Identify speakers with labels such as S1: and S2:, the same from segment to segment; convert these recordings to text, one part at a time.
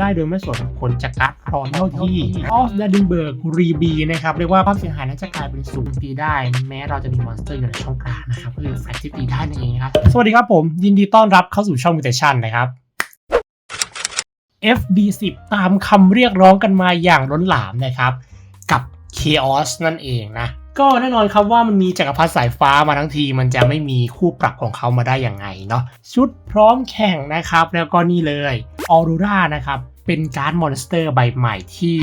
S1: ได้โดยไม่สนผลจากการ์ดพรอนเท่าที่ออฟดาดินเบิร์กรีบีนะครับเรียกว่าความเสียหายนั้นจะกลายเป็นศูนย์ตีได้ แม้เราจะมีมอนสเตอร์อยู่ในช่องกลางนะครับก็คือแฟลที่ตีได้นั่นเองครับ สวัสดีครับผม ยินดีต้อนรับเข้าสู่ช่องมิเตชันนะครับ FD10 ตามคำเรียกร้องกันมาอย่างล้นหลามนะครับ กับ Chaos นั่นเองนะ ก็แน่นอนครับว่ามันมีจักรพรรดิสายฟ้ามาทั้งทีมันจะไม่มีคู่ปรับของเขามาได้อย่างไงเนาะชุดพร้อมแข่งนะครับ แล้วก็นี่เลยออรูรานะครับ เป็นการ์ดมอนสเตอร์ใบใหม่ที่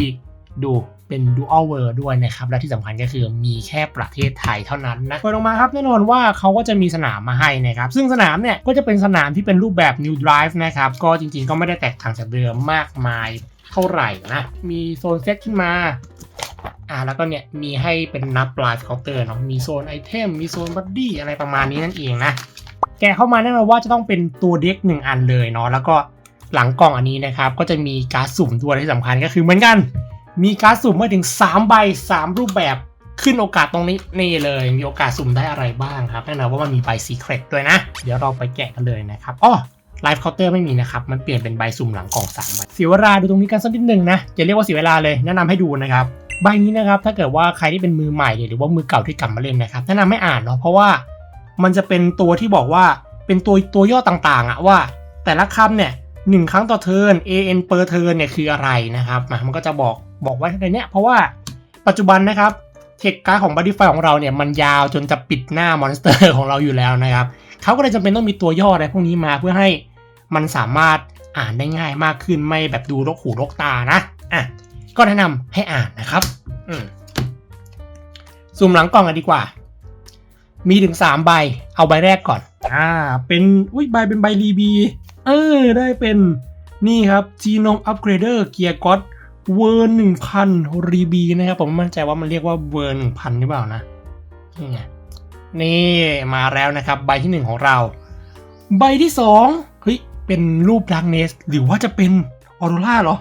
S1: ดูเป็นดูอัลเวอร์ด้วยนะครับ และที่สำคัญก็คือมีแค่ประเทศไทยเท่านั้นนะเปิดออกมาครับแน่นอนว่าเขาก็จะมีสนามมาให้นะครับ ซึ่งสนามเนี่ยก็จะเป็นสนามที่เป็นรูปแบบ New Drive นะครับ ก็จริงๆก็ไม่ได้แตกต่างจากเดิมมากมายเท่าไหร่นะ มีโซนเซตขึ้นมา อ่าแล้วก็เนี่ยมีให้เป็นนับปลายเคาน์เตอร์เนาะมีโซนไอเทมมีโซนบัดดี้อะไรประมาณนี้นั่นเองนะแกะเข้ามาแน่นอนว่าจะต้องเป็นตัวเด็กหนึ่งอันเลยเนาะแล้วก็หลังกล่องอันนี้นะครับก็จะมีการ์ดสุ่มด้วยที่สำคัญก็คือเหมือนกัน มีการ์ดสุ่มมาถึง 3 ใบ 3 รูปแบบขึ้นโอกาสตรงนี้นี่เลย มีโอกาสสุ่มได้อะไรบ้างครับแน่นอนว่ามันมีใบซีเครตด้วยนะ เดี๋ยวเราไปแกะกันเลยนะครับอ๋อไลฟ์เคาน์เตอร์ไม่มีนะครับ มันเปลี่ยนเป็นใบสุ่มหลังกล่อง3ใบเสียเวลาดูตรงนี้กันสักนิดหนึ่งนะอย่าเรียกว่าเสียเวลาเลยแนะนำให้ดูนะครับ ใบนี้นะครับถ้าเกิดว่าใครที่เป็นมือใหม่เนี่ยหรือว่ามือเก่าที่กลับมาเล่นนะครับแนะนำไม่อ่านเนาะเพราะว่ามันจะเป็นตัวที่บอกว่าเป็นตัวตัวย่อต่างๆอะว่า แต่ละคำเนี่ยหนึ่งครั้งต่อเทิร์น an per turn เนี่ยคืออะไรนะครับมันก็จะบอกบอกไว้ในเนี้ยเพราะว่าปัจจุบันนะครับเทคการ์ดของบั d ดี้ไฟของเราเนี่ยมันยาวจนจะปิดหน้ามอนสเตอร์ของเราอยู่แล้วนะครับเขาก็เลยจำเป็นต้องมีตัวย่ออะไรพวกนี้มาเพื่อให้มันสามารถอ่านได้ง่ายมากขึ้นไม่แบบดูรกหูรกตานะอะ ก็แนะนำให้อ่านนะครับอืมซูมหลังกล่องกันดีกว่า มีถึง3ใบ เอาใบแรกก่อน อ่า เป็นอุ้ยใบเป็นใบรีบีเออ ได้เป็นนี่ครับ Genome Upgrader Gear God เวอร์หนึ่งพันรีบีนะครับ ผมไม่มั่นใจว่ามันเรียกว่าเวอร์หนึ่งพันหรือเปล่านะนี่ไงนี่มาแล้วนะครับ ใบที่หนึ่งของเรา ใบที่สองเฮ้ยเป็นรูปดักเนส หรือว่าจะเป็นออโรราเหรอ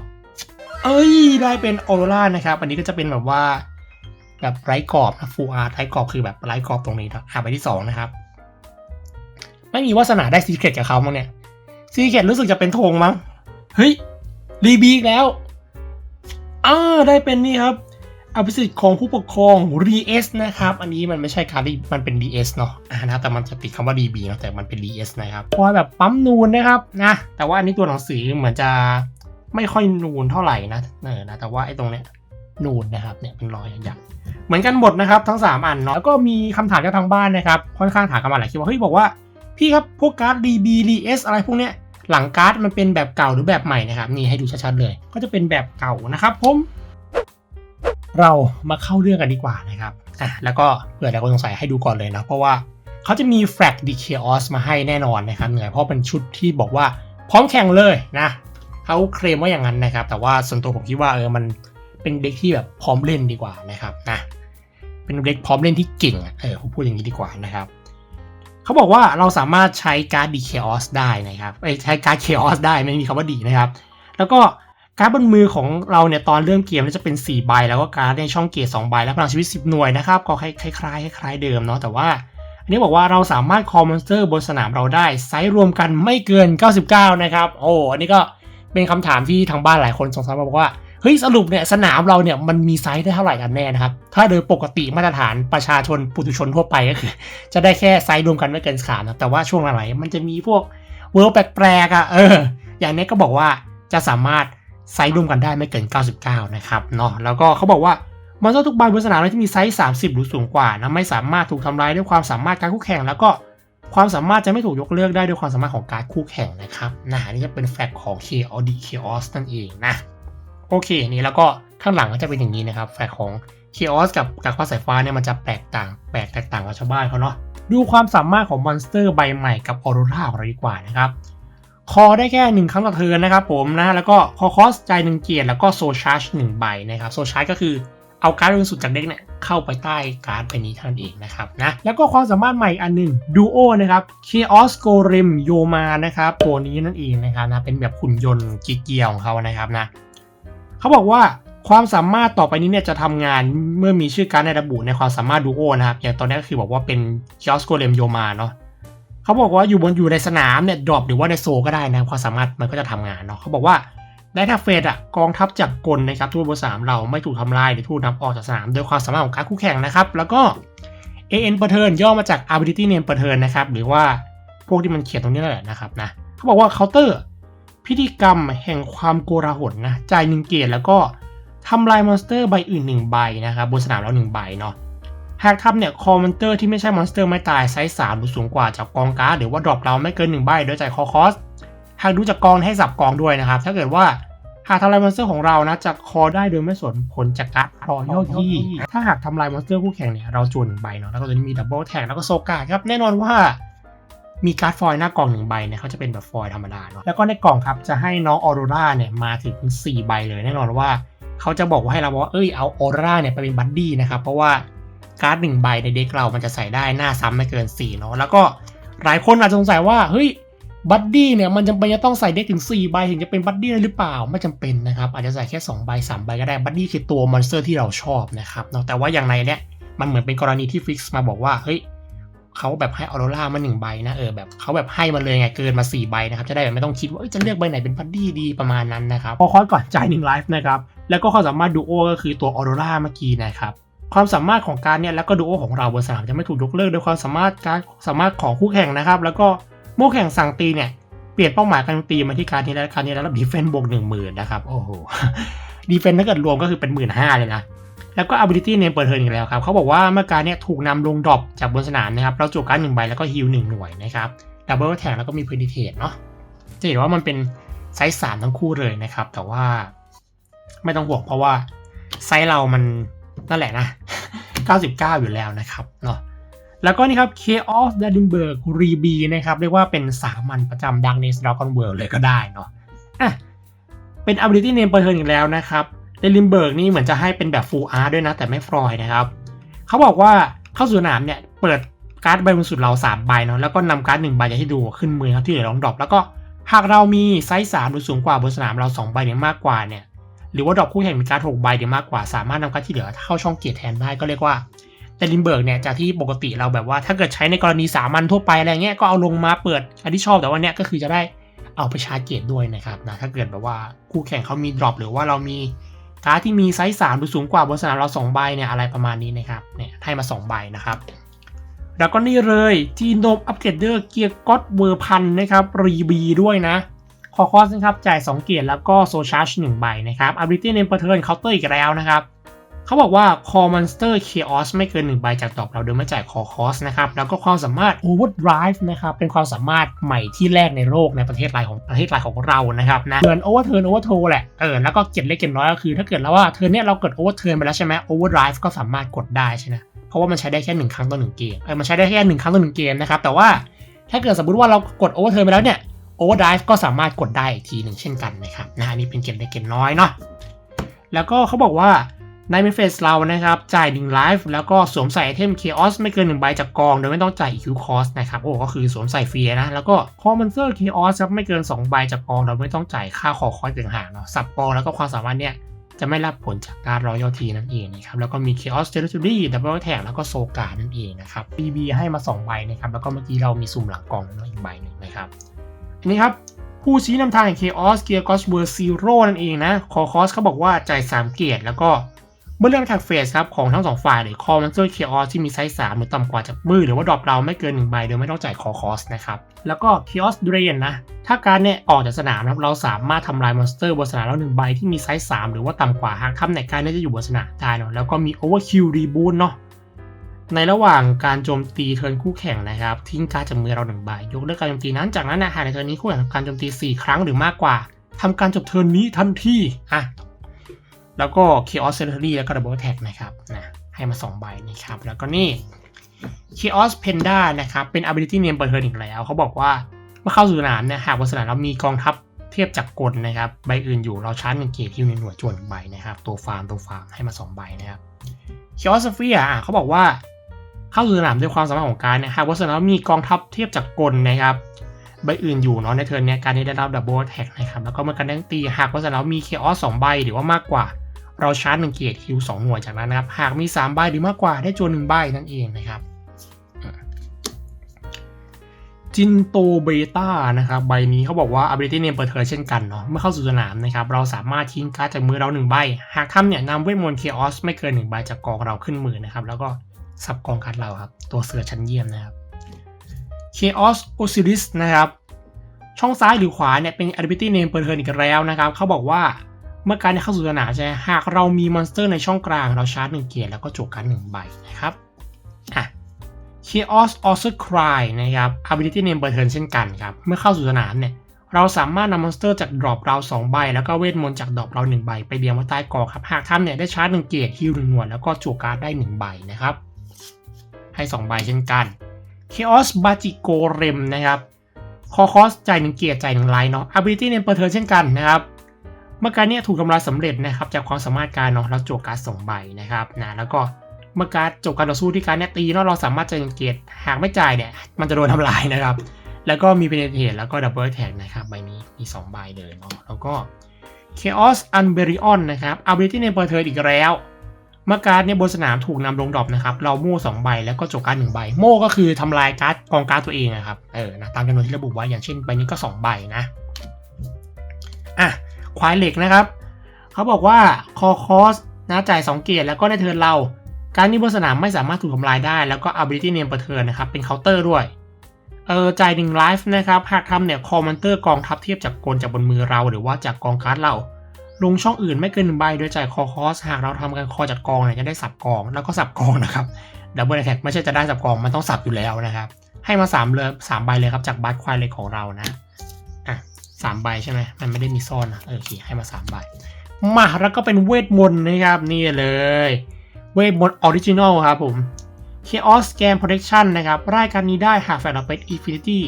S1: เอ้ย ได้เป็นออโรรานะครับ อันนี้ก็จะเป็นแบบว่าแบบไร้กรอบนะฟูอาร์ไร้กรอบคือแบบไร้กรอบตรงนี้นะอ่าใบที่สองนะครับ ไม่มีวาสนาได้ซีเครตกับเขามั้งเนี่ยซีเครตรู้สึกจะเป็นธงมั้ง เฮ้ยรีบีกแล้วอ่าได้เป็นนี่ครับอภิสิทธิ์ของผู้ปกครองรีเอสนะครับ อันนี้มันไม่ใช่การีมันเป็น DS เนาะอ่านะแต่มันจะติดคำว่า DB เนาะแต่มันเป็น DS นะครับคอแบบปั๊มนูนนะครับนะแต่ว่าอันนี้ตัวหนังสือเหมือนจะ ไม่ค่อยนูนเท่าไหร่นะเออนะแต่ว่าไอ้ตรงเนี้ยนูนนะครับเนี่ยเป็นรอยอย่างๆเหมือนกันหมดนะครับทั้ง 3 อันเนาะแล้วก็มีคำถามจากทางบ้านนะครับ ค่อนข้างถามกันมาหลายคลิปว่าเฮ้ยบอกว่าพี่ครับพวกการ์ด DB DS อะไรพวกเนี้ยหลังการ์ดมันเป็นแบบเก่าหรือแบบใหม่นะครับนี่ให้ดูชัดๆเลย ก็จะเป็นแบบเก่านะครับผมเรามาเข้าเรื่องกันดีกว่านะครับอะแล้วก็เผื่อหลายคนสงสัยให้ดูก่อนเลยนะเพราะว่าเขาจะมีแฟลกดีเคออสมาให้แน่นอนนะครับเหนื่อยเพราะเป็นชุดที่บอกว่าพร้อมแข่งเลยนะ เขาเคลมว่าอย่างนั้นนะครับ แต่ว่าส่วนตัวผมคิดว่าเออมันเป็นเด็กที่แบบพร้อมเล่นดีกว่านะครับนะเป็นเด็กพร้อมเล่นที่เก่งเออผมพูดอย่างนี้ดีกว่านะครับเขาบอกว่าเราสามารถใช้การ์ดดีเคออสได้นะครับไอ้ยใช้การ์ดเคออสได้ไม่มีคำว่าดีนะครับ แล้วก็การ์ดบนมือของเราเนี่ยตอนเริ่มเกมจะเป็น 4 ใบ แล้วก็การ์ดในช่องเกต2ใบและพลังชีวิต 10 หน่วยนะครับ ก็คล้ายคล้ายคล้ายเดิมเนาะแต่ว่า อันนี้บอกว่าเราสามารถคอมมอนสเตอร์บนสนามเราได้ไซส์รวมกันไม่เกิน 99 นะครับ โอ้อันนี้ก็ เป็นคำถามที่ทางบ้านหลายคนสงสัยมาบอกว่าเฮ้ยสรุปเนี่ยสนามเราเนี่ยมันมีไซส์ได้เท่าไหร่กันแน่นะครับ ถ้าโดยปกติมาตรฐานประชาชนปุถุชนทั่วไปก็คือ จะได้แค่ไซส์รวมกันไม่เกินสามนะแต่ว่าช่วงหลังๆมันจะมีพวกเวิร์แปลกๆอะเออ อย่างนี้ก็บอกว่าจะสามารถไซส์รวมกันได้ไม่เกิน 99 นะครับเนาะแล้วก็เขาบอกว่ามอนสเตอร์ทุกใบบนสนามที่มีไซส์ 30 หรือสูงกว่านะไม่สามารถถูกทำลายด้วยความสามารถการคู่แข่งแล้วก็ ความสามารถจะไม่ถูกยกเลิกได้ด้วยความสามารถของการคู่แข่งนะครับนะนี่จะเป็นแฟกต์ของ KOD Chaos นั่นเองนะโอเคนี่แล้วก็ข้างหลังก็จะเป็นอย่างนี้นะครับ แฟกต์ของ Chaos กับกับฟ้าสายฟ้าเนี่ยมันจะแตกต่างแปลกแตกต่างกับชาวบ้านเขาเนาะดูความสามารถของมอนสเตอร์ใบใหม่กับออโรราของเราดีกว่านะครับ คอได้แค่หนึ่งครั้งต่อเทินนะครับผมนะแล้วก็คอคอสใจหนึ่งเกียร์แล้วก็โซชาร์จหนึ่งใบนะครับโซชาร์จก็คือ เอาการ์ดบริสุทธิ์จากเด็กเนี่ยเข้าไปใต้การ์ดใบนี้ท่านเองนะครับนะแล้วก็ความสามารถใหม่อันหนึ่งดูโอนะครับ Chaos Golem Yoma นะครับตัวนี้นั่นเองนะครับนะเป็นแบบหุ่นยนต์กีเกียของเขานะครับนะเขาบอกว่าความสามารถต่อไปนี้เนี่ยจะทำงานเมื่อมีชื่อการ์ดในระบุในความสามารถดูโอนะครับอย่างตอนนี้ก็คือบอกว่าเป็น Chaos Golem Yoma เนาะเขาบอกว่าอยู่บนอยู่ในสนามเนี่ยดรอปหรือว่าในโซก็ได้นะความสามารถมันก็จะทำงานเนาะเขาบอกว่า ได้แท็กเฟสอะกองทัพจากกลนะครับทั่วบนสามเราไม่ถูกทำลายหรือถูกนำออกจากสนามโดยความสามารถของการคู่แข่งนะครับ แล้วก็ AN ประเทินย่อมาจาก ability name ประเทินนะครับ หรือว่าพวกที่มันเขียนตรงนี้นั่นแหละนะครับนะเขาบอกว่าเคาน์เตอร์พิธีกรรมแห่งความโกลาหลนะจ่ายหนึ่งเกตแล้วก็ทำลายมอนสเตอร์ใบอื่นหนึ่งใบนะครับบนสนามเราหนึ่งใบเนาะหากทำเนี่ยคอมมอนเตอร์ที่ไม่ใช่มอนสเตอร์ไม่ตายไซส์สามหรือสูงกว่าจากกองการ์ดหรือว่าดรอปเราไม่เกินหนึ่งใบโดยจ่ายคอคอส หากดูจากกองให้สับกองด้วยนะครับ ถ้าเกิดว่าหากทำลายมอนสเตอร์ของเรานะจะคอได้โดยไม่สนผลจากการรอยัลที่ ถ้าหากทำลายมอนสเตอร์คู่แข่งเนี่ยเราจวนหนึ่งใบเนาะแล้วก็จะมีดับเบิลแท็กแล้วก็โซกาครับแน่นอนว่ามีการ์ดฟอยหน้ากล่องหนึ่งใบเนี่ยเขาจะเป็นแบบฟอยธรรมดาเนาะแล้วก็ในกล่องครับจะให้น้องออโรราเนี่ยมาถึง 4 ใบเลย แน่นอนว่าเขาจะบอกว่าให้เราว่าเอ้ยเอาออโรราเนี่ยไปเป็นบัดดี้นะครับเพราะว่าการ์ดหนึ่งใบในเด็กเรามันจะใส่ได้หน้าซ้ำไม่เกิน4เนาะแล้วก็หลายคนอาจจะสงสัยว่าเฮ้ย บัดดี้เนี่ยมันจำเป็นจะต้องใส่เด็กถึง 4 ใบถึงจะเป็นบัดดี้ได้หรือเปล่า ไม่จำเป็นนะครับ อาจจะใส่แค่ 2 ใบ 3 ใบก็ได้บัดดี้คือตัวมอนสเตอร์ที่เราชอบนะครับเนาะแต่ว่าอย่างในเนี้ยมันเหมือนเป็นกรณีที่ฟิกซ์มาบอกว่าเฮ้ยเขาแบบให้ออโรรามา1ใบนะเออแบบเขาแบบให้มาเลยไงเกินมา 4 ใบนะครับจะได้แบบไม่ต้องคิดว่าจะเลือกใบไหนเป็นบัดดี้ดีประมาณนั้นนะครับพอคอยก่อนจ่ายหนึ่งไลฟ์นะครับแล้วก็ความสามารถดูโอก็คือตัวออโรราเมื่อกี้นะครับความสามารถของการเนี่ยแล้วก็ดูโอของเราบนสนามจะไม่ถูกยกเลิกโดยความสามารถการสามารถของคู่แข่งนะครับ แล้วก็ โม่แข่งสั่งตีเนี่ย เปลี่ยนเป้าหมายการตีมาที่การนี้แล้วการนี้แล้วดีเฟนต์บวกหนึ่งหมื่นนะครับโอ้โหดีเฟนต์ถ้าเกิดรวมก็คือเป็นหมื่นห้าเลยนะแล้วก็ ability name เปิดเทิร์นอีกแล้วครับเขาบอกว่าเมื่อการเนี้ยถูกนำลงดรอปจากบนสนามนะครับเราจุการหนึ่งใบแล้วก็ฮิลหนึ่งหน่วยนะครับดับเบิลแทงแล้วก็มีเพดิเทตเนาะจะเห็นว่ามันเป็นไซส์สามทั้งคู่เลยนะครับ แต่ว่าไม่ต้องห่วงเพราะว่าไซส์เรามันนั่นแหละนะ 99 อยู่แล้วนะครับเนาะ แล้วก็นี่ครับ Chaos d a d i n b e r g r e b นะครับ เรียกว่าเป็นสามัญประจำ Darkness Dragon World เลยก็ได้เนาะอะเป็น ability name เปิดเทิร์นอีกแล้วนะครับ d a d i n b e r g นี่เหมือนจะให้เป็นแบบ full art ด้วยนะ แต่ไม่ฟรอยนะครับ เขาบอกว่าเข้าสู่สนามเนี่ย เปิดการ์ดใบบนสุดเรา 3 ใบเนาะแล้วก็นำการ์ดหนึ่งใบจะให้ดูขึ้นมือครับที่เหลือลองดรอปแล้วก็หากเรามีไซส์3หรือสูงกว่าบนสนามเรา 2 ใบหรือมากกว่าเนี่ยหรือว่าดรอปคู่แข่งมีการ์ด6ใบหรือมากกว่าสามารถนำการ์ดที่เหลือเข้าช่องเกียร์แทนได้ก็เรียกว่า แต่ลินเบิร์กเนี่ยจากที่ปกติเราแบบว่าถ้าเกิดใช้ในกรณีสามัญทั่วไปอะไรเงี้ยก็เอาลงมาเปิดอันที่ชอบแต่ว่าเนี้ยก็คือจะได้เอาไปชาร์จเกตด้วยนะครับนะถ้าเกิดแบบว่าคู่แข่งเขามีดรอปหรือว่าเรามีการ์ดที่มีไซส์สามหรือสูงกว่าบนสนามเรา2ใบเนี่ยอะไรประมาณนี้นะครับเนี่ยให้มา 2 ใบนะครับ แล้วก็นี่เลยจีโนมอัปเกรดเดอร์เกียร์ก็อดเวอร์พันนะครับรีบีด้วยนะคอคอสนะครับจ่าย 2 เกียร์แล้วก็โซชาร์จ1ใบนะครับ ability name เปิดเทิร์นเคาน์เตอร์อีกแล้วนะครับ เขาบอกว่า Core Monster Chaos ไม่เกิน1ใบจากดอกเราโดยไม่จ่าย Core Cost นะครับ แล้วก็ความสามารถ Overdrive นะครับ เป็นความสามารถใหม่ที่แรกในโลกในประเทศไทยของประเทศไทยของเรานะครับนะเหมือน Overturn Overthrow แหละ เออ แล้วก็เก็บเล็กเก็บน้อยก็คือ ถ้าเกิดแล้วว่าเทิร์นเนี้ยเราเกิด Overturn ไปแล้วใช่ไหม Overdrive ก็สามารถกดได้ใช่ไหมเพราะว่ามันใช้ได้แค่หนึ่งครั้งต่อหนึ่งเกม เออ มันใช้ได้แค่หนึ่งครั้งต่อหนึ่งเกมนะครับ แต่ว่าถ้าเกิดสมมติว่าเรากด Overturn ไปแล้วเนี่ย Overdrive ก็สามารถกดได้อีกทีหนึ่งเช่นกันนะครับนะอันนี้เป็นเก็บเล็กเก็บน้อยเนาะแล้วก็เขาบอกว่า ในเมฟเฟสเรานะครับ จ่าย1ไลฟ์แล้วก็สวมใส่ไอเทม Chaos ไม่เกิน1ใบจากกอง โดยไม่ต้องจ่าย EQ Cost นะครับโอ้ก็คือสวมใส่ฟรีนะ แล้วก็ c o m m o n s t e r Chaos ครับไม่เกิน2ใบจากกองโดยไม่ต้องจ่ายค่าคอคอยต่างหากเนาะสับกองแล้วก็ความสามารถเนี่ยจะไม่รับผลจากการรอยัลทีนั่นเองนะครับ แล้วก็มี Chaos Territory Double Attack แล้วก็โซกานั่นเองนะครับ BB ให้มา 2 ใบนะครับ แล้วก็เมื่อกี้เรามีสุ่มหลังกองแล้วอีกใบหนึ่งนะครับ อันนี้ครับ ผู้ชี้นำทางแห่ง Chaos Gear Ghost World Zero นั่นเองนะ คอคอสเขาบอกว่าจ่าย3เกียรติแล้วก็ เมื่อเรื่องแท็กเฟสครับของทั้งสองฝ่ายหรือคอมันเซอร์เคออสที่มีไซส์ 3 หรือต่ำกว่าจากมือ หรือว่าดรอปเราไม่เกิน1ใบโดยไม่ต้องจ่ายคอคอสนะครับ แล้วก็เคออสเดรนนะ ถ้าการเนี่ยออกจากสนามนะครับเราสามารถทำลายมอนสเตอร์บนสนามแล้วหนึ่งใบที่มีไซส์ 3 หรือว่าต่ำกว่าหากทำในการนี้จะอยู่บนสนามได้เนาะแล้วก็มีโอเวอร์คิวรีบูนเนาะในระหว่างการโจมตีเทิร์นคู่แข่งนะครับ ทิ้งการจากมือเราหนึ่งใบยกเลิกการโจมตีนั้นจากนั้นนะหากในเทิร์นนี้คู่แข่งทำการโจมตี 4 ครั้งหรือมากกว่าทำการจบเทิร์นนี้ทันทีอะ แล้วก็ Chaos c e l e r y แล้วก็ Double Attack นะครับนะให้มา 2 ใบนะครับ แล้วก็นี่ Chaos Panda นะครับ เป็น ability name เปิดเทิร์นอีกแล้ว เขาบอกว่าเมื่อเข้าสู่สนามเนี่ยหากบนสนามเรามีกองทัพเทียบจากกลนะครับ ใบอื่นอยู่เราชาร์จหนึ่งเกตที่อยู่ในหน่วยจวนหนึ่งใบนะครับ ตัวฟาร์มตัวฟาร์มให้มา 2 ใบนะครับ Chaos Sphere อะเขาบอกว่าเข้าสู่สนามด้วยความสามารถของการเนี่ยหากบนสนามมีกองทัพเทียบจากกลนะครับใบอื่นอยู่เนาะในเทิร์นเนี้ยการได้รับดับเบิลแท็กนะครับแล้วก็เมื่อการเด้งตีหากว่าสนามมีเคออสสองใบหรือว่ามากกว่า เราชาร์จหนึ่งเกียรติฮิวสองหน่วยจากนั้นนะครับ หากมี 3 ใบหรือมากกว่าได้จวนหนึ่งใบนั่นเองนะครับจินโตเบต้านะครับใบนี้เขาบอกว่า ability name เปิดเทอเช่นกันเนาะเมื่อเข้าสู่สนามนะครับ เราสามารถทิ้งการ์ดจากมือเราหนึ่งใบ หากทำเนี่ยนำเวทมนต์เคออสไม่เกินหนึ่งใบจากกองเราขึ้นมือนะครับ แล้วก็สับกองการ์ดเราครับ ตัวเสือชั้นเยี่ยมนะครับ Chaos Osiris นะครับ ช่องซ้ายหรือขวาเนี่ยเป็น ability name เปิดเทอร์อีกแล้วนะครับเขาบอกว่า เมื่อการเข้าสู่สนามใช่ไหมหากเรามีมอนสเตอร์ในช่องกลาง เราชาร์จหนึ่งเกียร์แล้วก็จวกการ์ดหนึ่งใบนะครับอะ Chaos Also Cry นะครับ ability name เปิดเทิร์นเช่นกันครับ เมื่อเข้าสู่สนามเนี่ย เราสามารถนำมอนสเตอร์จากดรอปเรา 2 ใบ แล้วก็เวทมนต์จากดรอปเรา 1 ใบ ไปเรียงไว้ใต้กอครับ หากทำเนี่ยได้ชาร์จ1เกียร์ฮิลหนึ่งหน่วยแล้วก็จั่วการ์ดได้ 1 ใบนะครับ ให้ 2 ใบเช่นกัน Chaos b a j i g o r e m นะครับคอคอสจ่าย1เกียร์จ่าย1ไลน์เนาะ ability name เปิดเทิร์นเช่นกันนะครับ เมื่อการเนี้ถูกทำลายสำเร็จนะครับจากความสามารถการเนาะเราจั่วการ์ดสองใบนะครับนะแล้วก็เมื่อการจบการต่อสู้ที่การเนี้ยตีแล้วเราสามารถจะเกตหากไม่จ่ายเนี่ยมันจะโดนทำลายนะครับ แล้วก็มีเพนเท e แล้วก็ดับเบิลแท็กนะครับใบนี้มี2ใบเลยเนาะแล้วก็ Chaos Unburion นะครับ ability ในเปิดเทิร์นอีกแล้วเมื่อการ์ดเนี่ยบนสนามถูกนำลงดรอปนะครับ เราโม่สองใบแล้วก็จบการหนึ่งใบ โม่ก็คือทำลายการ์ดกองการ์ดตัวเองนะครับเออนะตามจำนวนที่ระบุไว้อย่างเช่นใบนี้ก็2ใบนะอะ ควายเหล็กนะครับ เขาบอกว่าคอคอสนะจ่าย2เกียร์แล้วก็ในเทิร์นเรา การนี้บนสนามไม่สามารถถูกทำลายได้ แล้วก็ ability name เปิดเทิร์นนะครับ เป็นเคาน์เตอร์ด้วย เออจ่ายหนึ่งไลฟ์นะครับ หากทำเนี่ยคอมมอนเตอร์กองทัพเทียบจากกลจากบนมือเราหรือว่าจากกองการ์ดเรา ลงช่องอื่นไม่เกินหนึ่งใบโดยจ่ายคอคอสหากเราทำการคอจากกองเนี่ยจะได้สับกองแล้วก็สับกองนะครับดับเบิลแท็กไม่ใช่จะได้สับกองมันต้องสับอยู่แล้วนะครับให้มา3เลยสามใบเลยครับจากบัตรควายเลยของเรานะ สามใบใช่ไหมมันไม่ได้มีซ่อนนะเออโอเคให้มาสามใบมาแล้วก็เป็นเวทมนต์นะครับนี่เลย เวทมนต์ออริจินอลครับผม Chaos Scam Protection นะครับรายการนี้ได้หากแฟนเราเป็น Infinity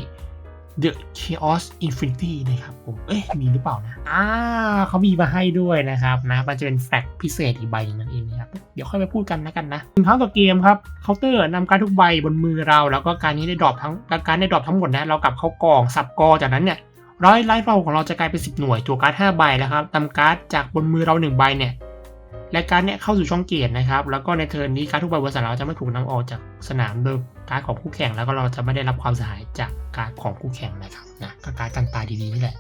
S1: The Chaos Infinity นะครับผม เอ๊ะมีหรือเปล่านะ อ่าเขามีมาให้ด้วยนะครับนะ มันจะเป็นแฟกพิเศษอีกใบนั่นเองนะครับ เดี๋ยวค่อยไปพูดกันนะกันนะหนึ่งเท่ากับเกมครับ เคาน์เตอร์นำการทุกใบบนมือเรา แล้วก็การนี้ได้ดรอปทั้งการได้ดรอปทั้งหมดนะ เรากลับเข้ากอง สับกอจากนั้นเนี่ย ร้อยไลฟ์เราของเราจะกลายเป็น 10 หน่วยตัวการ์ด5ใบแล้วครับนำการ์ดจากบนมือเรา1ใบเนี่ยและการ์ดเนี่ยเข้าสู่ช่องเกียรตินะครับ แล้วก็ในเทิร์นนี้การ์ดทุกใบบนสนามเราจะไม่ถูกนำออกจากสนามโดยการ์ดของคู่แข่งแล้วก็เราจะไม่ได้รับความเสียหายจากการ์ดของคู่แข่งนะครับนะก็การ์ดกันตายดีๆนี่แหละ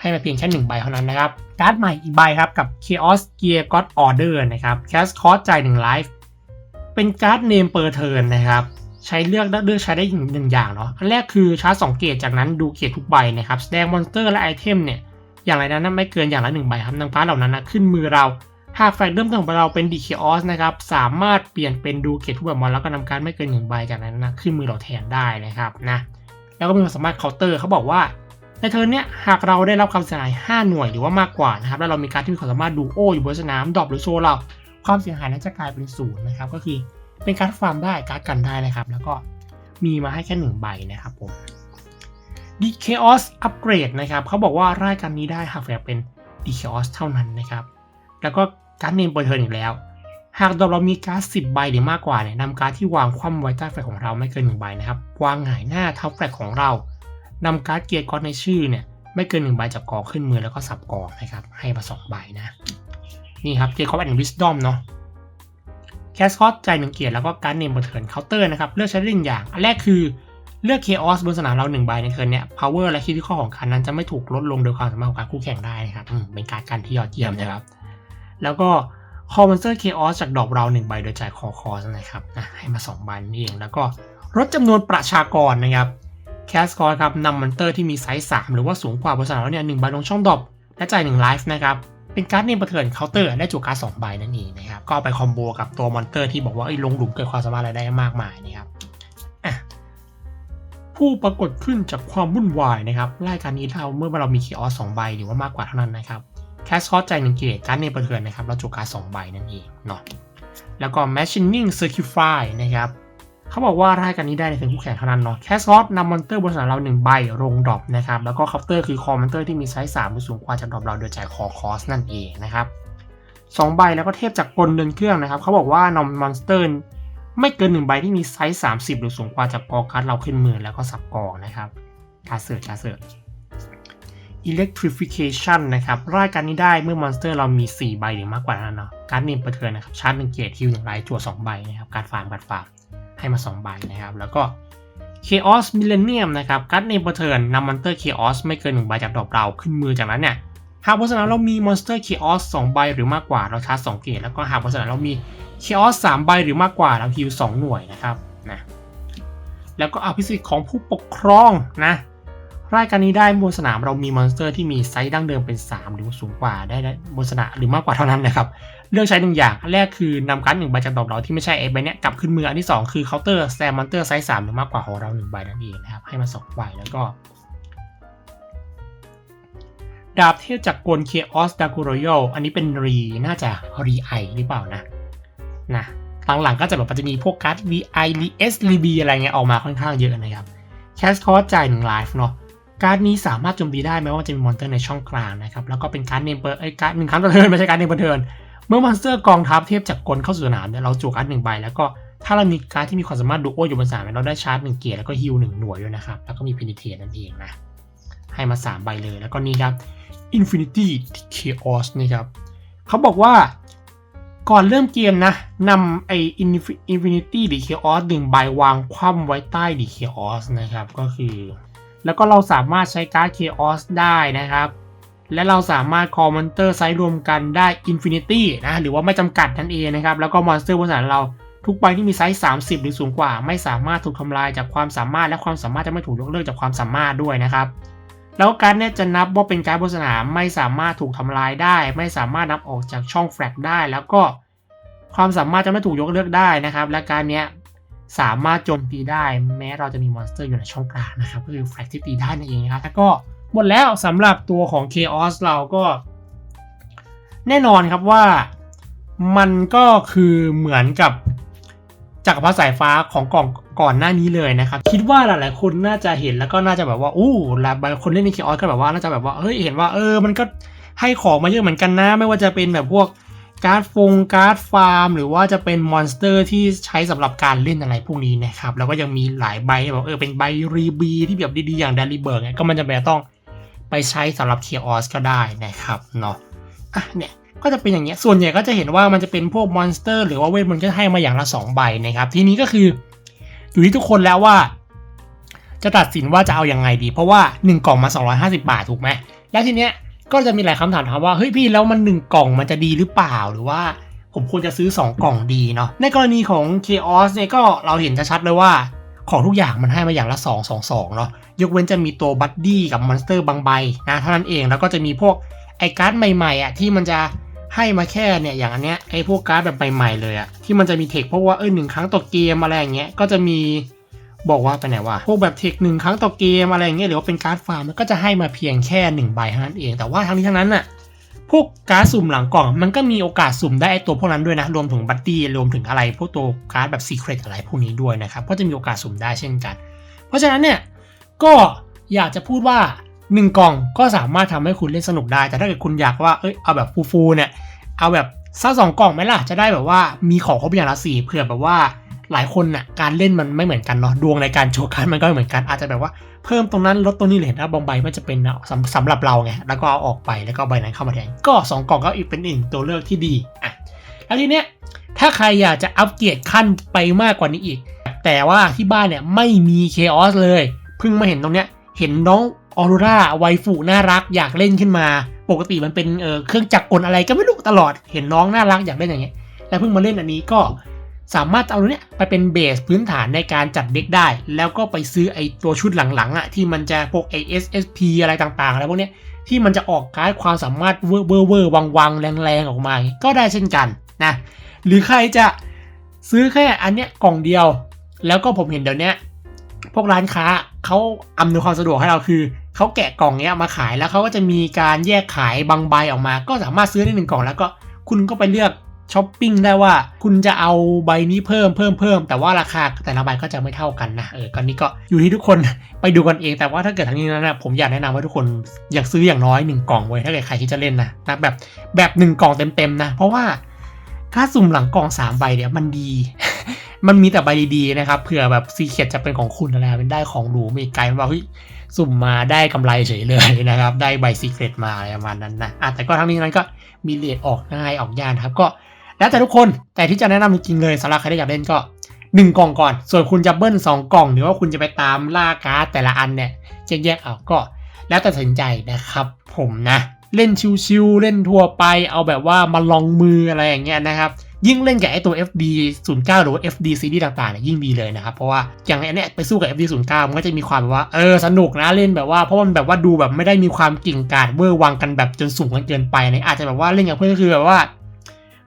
S1: ให้มาเพียงแค่หนึ่งใบเท่านั้นนะครับ การ์ดใหม่อีกใบครับกับ Chaos Gear God Order นะครับ Cast Cost จ่าย1ไลฟ์เป็นการ์ดเนมเปอร์เทิร์นนะครับ ใช้เลือกเลือกใช้ได้หนึ่งอย่างเนาะอันแรกคือชาร์จสองเกตจากนั้นดูเกตทุกใบนะครับแสดงมอนสเตอร์และไอเทมเนี่ยอย่างไรนั้นไม่เกินอย่างละหนึ่งใบครับนำการ์ดเหล่านั้นนะขึ้นมือเราหากแฟกเริ่มต้นของเราเป็นดีเคออสนะครับสามารถเปลี่ยนเป็นดูเกตทุกแบบมอนแล้วก็นำการไม่เกินหนึ่งใบจากนั้นนะขึ้นมือเราแทนได้นะครับนะแล้วก็มีความสามารถเคาน์เตอร์เขาบอกว่าในเทิร์นเนี้ยหากเราได้รับความเสียหาย 5 หน่วยหรือว่ามากกว่านะครับแล้วเรามีการที่มีความสามารถดูโออยู่บนสนามดรอปหรือโซเราความเสียหายนั้นจะกลายเป็นศูนย์นะครับก็คือ เป็นการ์ดฟาร์มได้การ์ดกันได้นะครับ แล้วก็มีมาให้แค่หนึ่งใบนะครับผม d c h a o s Upgrade นะครับเขาบอกว่ารายการนี้ได้หากแฝงเป็น d c h a o s เท่านั้นนะครับ แล้วก็การ์ดเนมเปิดเทิร์นอีกแล้ว หากเรามีการ์ด10ใบหรือมากกว่าเนี่ยนำการ์ดที่วางคว่ำไว้ใต้แฟลกของเราไม่เกิน1ใบนะครับวางหงายหน้าทับแฟลกของเรานำการ์ดเกียร์ก้อนในชื่อเนี่ยไม่เกิน1ใบจากกองขึ้นมือแล้วก็สับกองนะครับให้มา2ใบนะนี่ครับเกียร์คอร์แอนด์วิสดอมเนาะ แคสคอสจ่ายหนึ่งเกียร์แล้วก็การดเนมบนเทิร์นเคาน์เตอร์นะครับเลือกใช้ได้หนึ่งอย่าง อันแรกคือเลือกเคออสบนสนามเราหนึ่งใบในเทิร์นเนี่ย power และคิดที่ข้อของการนั้นจะไม่ถูกลดลงโดยความสามารถของการคู่แข่งได้นะครับอืมเป็นการกันที่ยอดเยี่ยมนะครับ แล้วก็คอมมอนสเตอร์เคออสจากดอกเราหนึ่งใบโดยจ่ายคอคอสนะครับนะให้มา2ใบนี่เองแล้วก็ลดจำนวนประชากรนะครับแคสคอร์ครับนำมอนเตอร์ที่มีไซส์3หรือว่าสูงกว่าบนสนามเราเนี่ยหนึ่งใบลงช่องดรอปและจ่าย1ไลฟ์นะครับ เป็นการ์ดเนมประเทิร์นเคาน์เตอร์ได้จุการ์ดสองใบนั่นเองนะครับ ก็ไปคอมโบกับตัวมอนเตอร์ที่บอกว่าไอ้ลงหลุมเกิดความสามารถอะไรได้มากมายนะครับผู้ปรากฏขึ้นจากความวุ่นวายนะครับรายการนี้เราเมื่อเรามีคีออสสองใบหรือว่ามากกว่าเท่านั้นนะครับแคสคอสใจหนึ่งเกตการ์ดเนมประเทือนนะครับเราจุการดสองใบนั่นเองเนาะแล้วก็ Machining Circufy นะครับ เขาบอกว่ารายการนี้ได้ในเทิร์นคู่แข่งเท่านั้นเนาะแคสคอสนำมอนเตอร์บนสนามเราหนึ่งใบลงดรอปนะครับแล้วก็เคาน์เตอร์คือคอมมอนเตอร์ที่มีไซส์3หรือสูงกว่าจากดรอปเราโดยจ่ายคอคอสนั่นเองนะครับสองใบแล้วก็เทพจากกลเดินเครื่องนะครับเขาบอกว่านำมอนสเตอร์ไม่เกินหนึ่งใบที่มีไซส์30 หรือสูงกว่าจากกอการ์ดเราขึ้นมือแล้วก็สับกองนะครับการเสิร์ชการเสิร์ช Electrification นะครับรายการนี้ได้เมื่อมอนสเตอร์เรามี 4 ใบหรือมากกว่านั้นเนาะการเนมประเทือนนะครับชาร์จหนึ่งเกตฮิวหนึ่งไลท์จั่ว2ใบนะครับการฟาร์มการฟาร์ม ให้มา2ใบนะครับ แล้วก็ Chaos Millennium นะครับการ์ดเนมเปร์เทิร์นนำมอนสเตอร์ Chaos ไม่เกินหนึ่งใบจากดอกเราขึ้นมือจากนั้นเนี่ยหากบนสนามเรามีมอนสเตอร์ Chaos 2ใบหรือมากกว่าเราชาร์จ2เกตแล้วก็หากบนสนามเรามี Chaos 3ใบหรือมากกว่าเราฮิว2หน่วยนะครับนะแล้วก็อภิสิทธิ์ของผู้ปกครองนะรายการนี้ได้บนสนามเรามีมอนสเตอร์ที่มีไซส์ดั้งเดิมเป็น 3 หรือสูงกว่าได้บนสนามหรือมากกว่าเท่านั้นนะครับ เลือกใช้หนึ่งอย่างแรกคือนำการ์ดหนึ่งใบจากดอกเราที่ไม่ใช่ไอ้ใบเนี้ยกลับขึ้นมืออันที่ 2 คือเคาน์เตอร์แซมมอนเตอร์ไซส์3หรือมากกว่าของเรา1ใบนั่นเองนะครับให้มา2ใบแล้วก็ดาบเทพจากกล Chaos d a g o Royal อันนี้เป็นรีน่าจะรีไอหรือเปล่านะนะหลังๆก็จะแบบมันจะมีพวกการ์ด VI VS VB อะไรเงี้ยออกมาค่อนข้างเยอะนะครับแคสคอร์จ่าย1ไลฟ์เนาะการ์ดนี้สามารถโจมตีได้แม้ว่าจะมีมอนเตอร์ในช่องกลางนะครับแล้วก็เป็นการ์ดเนมเปอร์ไอ้การ์ดหนึ่งครั้งต่อเทิร์นไม่ใช่การ์ดเนมเปอร์เทิร์น เมื่อมอนสเตอร์กองทัพเทพจากกลเข้าสู่สนามเนี่ยเราจูการ์ดหนึ่งใบแล้วก็ถ้าเรามีการ์ดที่มีความสามารถดูโออยู่บนสนามเราได้ชาร์จหนึ่งเกียร์แล้วก็ฮิลหนึ่งหน่วยด้วยนะครับ แล้วก็มีเพนิเทนนั่นเองนะให้มา 3 ใบเลยแล้วก็นี่ครับ Infinity Chaos นะครับเขาบอกว่าก่อนเริ่มเกมนะนำไอ้ Infinity ดี Chaos หนึ่งใบวางคว่ำไว้ใต้ดี Chaos นะครับก็คือ แล้วก็เราสามารถใช้การ์ด Chaos ได้นะครับ และเราสามารถคอมมอนเตอร์ไซส์รวมกันได้ Infinity นะหรือว่าไม่จำกัดนั่นเองนะครับ แล้วก็มอนสเตอร์บนสนามเราทุกใบที่มีไซส์ 30 หรือสูงกว่า ไม่สามารถถูกทำลายจากความสามารถและความสามารถจะไม่ถูกยกเลิกจากความสามารถด้วยนะครับ แล้วการเนี่ยจะนับว่าเป็นการบนสนามไม่สามารถถูกทำลายได้ ไม่สามารถนับออกจากช่องแฟลกได้ แล้วก็ความสามารถจะไม่ถูกยกเลิกได้นะครับ และการเนี้ยสามารถโจมตีได้ แม้เราจะมีมอนสเตอร์อยู่ในช่องกลางนะครับก็คือแฟลกที่ตีได้นั่นเองนะครับแล้วก็ หมดแล้วสำหรับตัวของ Chaos เราก็ แน่นอนครับว่ามันก็คือเหมือนกับจักรพรรดิสายฟ้าของกล่องก่อนหน้านี้เลยนะครับ คิดว่าหลายๆคนน่าจะเห็นแล้วก็น่าจะแบบว่าอู้หลายคนเล่นใน Chaos ก็แบบว่าน่าจะแบบว่าเฮ้ยเห็นว่าเออมันก็ให้ของมาเยอะเหมือนกันนะ ไม่ว่าจะเป็นแบบพวกการ์ดฟงการ์ดฟาร์ม หรือว่าจะเป็นมอนสเตอร์ที่ใช้สำหรับการเล่นอะไรพวกนี้นะครับ แล้วก็ยังมีหลายใบแบบเออเป็นใบรีบีที่แบบดีๆอย่างแดลิเบิร์กก็มันจะแบบต้อง ไปใช้สำหรับเคียออสก็ได้นะครับเนาะอะเนี่ยก็จะเป็นอย่างเงี้ยส่วนใหญ่ก็จะเห็นว่ามันจะเป็นพวกมอนสเตอร์หรือว่าเวทมันก็ให้มาอย่างละ 2 ใบนะครับ ทีนี้ก็คืออยู่ที่ทุกคนแล้วว่า จะตัดสินว่าจะเอาอยัางไงดี เพราะว่า 1 กล่องมา 250 บาทถูกไหมแล้วทีเนี้ยก็จะมีหลายคำถามถามว่าเฮ้ยพี่แล้วมัน 1 กล่องมันจะดีหรือเปล่าหรือว่าผมควรจะซื้อ 2 กล่องดีเนาะในกรณีของ Chaos เนี่ยก็เราเห็นชัดเลยว่า ของทุกอย่างมันให้มาอย่างละ 2 2 2เนาะยกเว้นจะมีตัวบัดดี้กับมอนสเตอร์บางใบนะเท่านั้นเองแล้วก็จะมีพวกไอการ์ดใหม่ๆอะที่มันจะให้มาแค่เนี่ยอย่างอันเนี้ยไอพวกการ์ดแบบใหม่ๆเลยอะที่มันจะมีเทคเพราะว่าเออหนึ่งครั้งต่อเกมอะไรอย่างเงี้ยก็จะมีบอกว่าไปไหนวะพวกแบบเทคหนึ่งครั้งต่อเกมอะไรอย่างเงี้ยหรือว่าเป็นการ์ดฟาร์มมันก็จะให้มาเพียงแค่1ใบเท่านั้นเองแต่ว่าทั้งนี้ทั้งนั้นน่ะ พวกการ์ดสุ่มหลังกล่อง มันก็มีโอกาสสุ่มได้ไอตัวพวกนั้นด้วยนะ รวมถึงบัตตี้รวมถึงอะไรพวกตัวการ์ดแบบซีเครตอะไรพวกนี้ด้วยนะครับก็จะมีโอกาสสุ่มได้เช่นกัน เพราะฉะนั้นเนี่ยก็อยากจะพูดว่า 1 กล่องก็สามารถทำให้คุณเล่นสนุกได้ แต่ถ้าเกิดคุณอยากว่าเอ้ยเอาแบบฟูๆเนี่ยเอาแบบซักสองกล่องไหมล่ะจะได้แบบว่ามีของครบอย่างละสี่เผื่อแบบว่า หลายคนน่ะการเล่นมันไม่เหมือนกันเนาะดวงในการโชว์การมันก็ไม่เหมือนกันอาจจะแบบว่าเพิ่มตรงนั้นลดตรงนี้เลยนะบางใบมันจะเป็นสำสำหรับเราไงแล้วก็เอาออกไปแล้วก็ใบนั้นเข้ามาแทนก็ 2 กล่องก็อีกเป็นอีกตัวเลือกที่ดีอะแล้วทีเนี้ยถ้าใครอยากจะอัปเกรดขั้นไปมากกว่านี้อีก แต่ว่าที่บ้านเนี่ยไม่มีเคออสเลยเพิ่งมาเห็นตรงเนี้ยเห็นน้องออโรราไวฟูน่ารักอยากเล่นขึ้นมา ปกติมันเป็นเเครื่องจักรกลอะไรก็ไม่รู้ตลอดเห็นน้องน่ารักอยากเล่นอย่างเงี้ยแล้วเพิ่งมาเล่นอันนี้ก็ สามารถเอาเนี้ยไปเป็นเบสพื้นฐานในการจัดเด็กได้ แล้วก็ไปซื้อไอตัวชุดหลังๆอะที่มันจะพวก ASSP อะไรต่างๆอะไรพวกเนี้ยที่มันจะออกการ์ดความสามารถเวอร์เวอร์เวอร์วังวังแรงๆออกมา ก็ได้เช่นกันนะหรือใครจะซื้อแค่อันเนี้ยกล่องเดียว แล้วก็ผมเห็นเดี๋ยวนี้พวกร้านค้าเขาอำนวยความสะดวกให้เราคือเขาแกะกล่องเนี้ยมาขายแล้วเขาก็จะมีการแยกขายบางใบออกมา ก็สามารถซื้อได้หนึ่งกล่องแล้วก็คุณก็ไปเลือก ช้อปปิ้งได้ว่าคุณจะเอาใบนี้เพิ่มเพิ่มเพิ่มแต่ว่าราคาแต่ละใบก็จะไม่เท่ากันนะเออก็นี้ก็อยู่ที่ทุกคนไปดูกันเองแต่ว่าถ้าเกิดทางนี้นะผมอยากแนะนำว่าทุกคนอยากซื้ออย่างน้อย 1 กล่องไว้ถ้าเกิดใครที่จะเล่นนะนะแบบแบบ 1 กล่องเต็มๆนะเพราะว่าค่าสุ่มหลังกล่อง3ใบเนี่ยมันดี มันมีแต่ใบดีๆนะครับเผื่อแบบซีเคียจะเป็นของคุณอะไรเป็นได้ของหรูมีไกลว่าเฮ้ยสุ่มมาได้กำไรเฉยเลยนะครับ ได้ใบซีเครตมาอะไรประมาณนั้นนะอะแต่ก็ทั้งนี้นั้นก็มีเลทออกง่ายออกยากครับก็ แล้วแต่ทุกคนแต่ที่จะแนะนำจริงๆเลยสำหรับใครที่อยากเล่นก็หนึ่งกล่องก่อน ส่วนคุณจะเบิ้ลสองกล่อง หรือว่าคุณจะไปตามล่าการ์ดแต่ละอันเนี่ยแยกๆเอาก็ แล้วแต่ตัดสินใจนะครับ ผมนะเล่นชิวๆเล่นทั่วไป เอาแบบว่ามาลองมืออะไรอย่างเงี้ยนะครับ ยิ่งเล่นกับไอตัว FD 09หรือว่า FD ซีรีส์ต่างๆเนี่ยยิ่งดีเลยนะครับ เพราะว่าอย่างอันเนี้ยไปสู้กับ FD 09มันก็จะมีความแบบว่าเออสนุกนะเล่นแบบว่าเพราะมันแบบว่าดูแบบไม่ได้มีความกิ่งกาดเวอร์วังกันแบบจนสูงกันเกินไปเนะอาจจะแบบว่าเล่นกับเพื่อนก็คือแบบว่า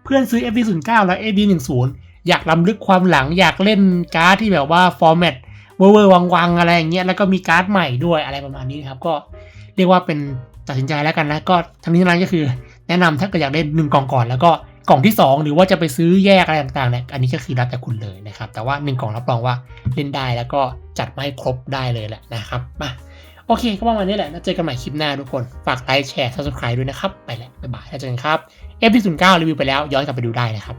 S1: เพื่อนซื้อ FD 09 แล้ว FD 10 อยากล้ำลึกความหลังอยากเล่นการ์ดที่แบบว่าฟอร์แมตเวอร์เวอร์วังๆอะไรอย่างเงี้ยแล้วก็มีการ์ดใหม่ด้วยอะไรประมาณนี้ครับ ก็เรียกว่าเป็นตัดสินใจแล้วกันนะ ก็ทั้งนี้ทั้งนั้นก็คือ แนะนำถ้าเกิดอยากได้หนึ่งกล่องก่อนแล้วก็กล่องที่ 2 หรือว่าจะไปซื้อแยกอะไรต่างๆเนี่ยอันนี้ก็คือแล้วแต่คุณเลยนะครับ แต่ว่า 1 กล่องรับรองว่าเล่นได้แล้วก็จัดมาให้ครบได้เลยแหละนะครับมาโอเค ก็ประมาณนี้แหละแล้วเจอกันใหม่คลิปหน้าทุกคน ฝากไลค์แชร์ subscribe ด้วยนะครับ ไปแล้วบ๊ายบายแล้วเจอกันครับ เอพิศูนย์เก้ารีวิวไปแล้วย้อนกลับไปดูได้นะครับ